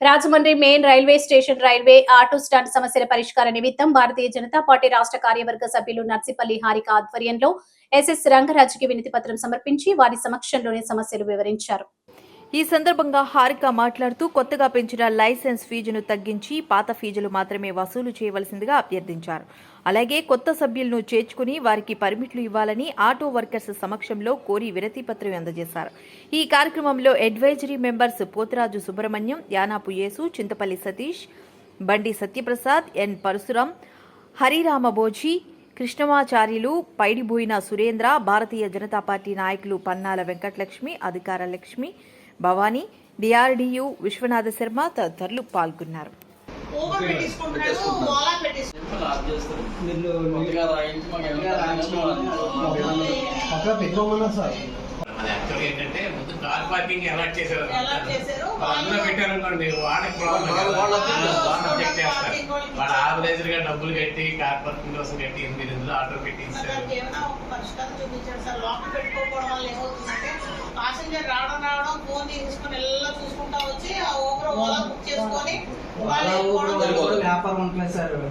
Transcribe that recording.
Rajahmundry main railway station railway auto stand సమస్యల పరిష్కార నిమిత్తం భారతీయ జనతా పార్టీ రాష్ట్ర కార్యవర్గ సభ్యులు నర్సిపల్లి హారిక ఆధ్వర్యంలో ఎస్ఎస్ రంగరాజుకి వినతి పత్రం సమర్పించి వారి సమక్షంలోనే సమస్యలు వివరించారు. ఈ సందర్భంగా హారిక మాట్లాడుతూ కొత్తగా పెంచిన లైసెన్స్ ఫీజును తగ్గించి పాత ఫీజులు మాత్రమే వసూలు చేయవలసిందిగా అభ్యర్థించారు. అలాగే కొత్త సభ్యులను చేర్చుకుని వారికి పర్మిట్లు ఇవ్వాలని ఆటో వర్కర్స్ సమక్షంలో కోరి విరతిపత్రం అందజేశారు. ఈ కార్యక్రమంలో advisory members Potharaju Subrahmanyam Yanapu Yesu Chintapalli Satish Bandi Satyaprasad N Parasuram Hariramaboji Krishnamacharyulu Paidiboyina Surendra Bharatiya Janata Party నాయకులు పన్నాల వెంకటలక్ష్మి అధికార లక్ష్మి భవానీ డిఆర్డియు విశ్వనాథ శర్మ తదితరులు పాల్గొన్నారు. ఏంటంటే ముందు కార్ పార్కింగ్ అలాట్ చేశారు. ఎలా చేశారు. అందులో పెట్టారు అనుకోండి వాళ్ళకి ప్రాబ్లం వాళ్ళు- వాళ్ళు object చేస్తారు. వాళ్ళు object చేస్తారు. వాళ్ళ ఆవరేజ్గా డబ్బులు కట్టి కార్ పార్కింగ్ కోసం కట్టి ఎనిమిది ఇందులో ఆటో పెట్టి ఇస్తారు పాసింజర్ రావడం రావడం ఫోన్ తీసుకుని ఎలా చూసుకుంటా వచ్చి ఆ ఓవర్ ఓలా బుక్ చేసుకొని వాళ్ళు వ్యాపారం ఉంటుంది సార్.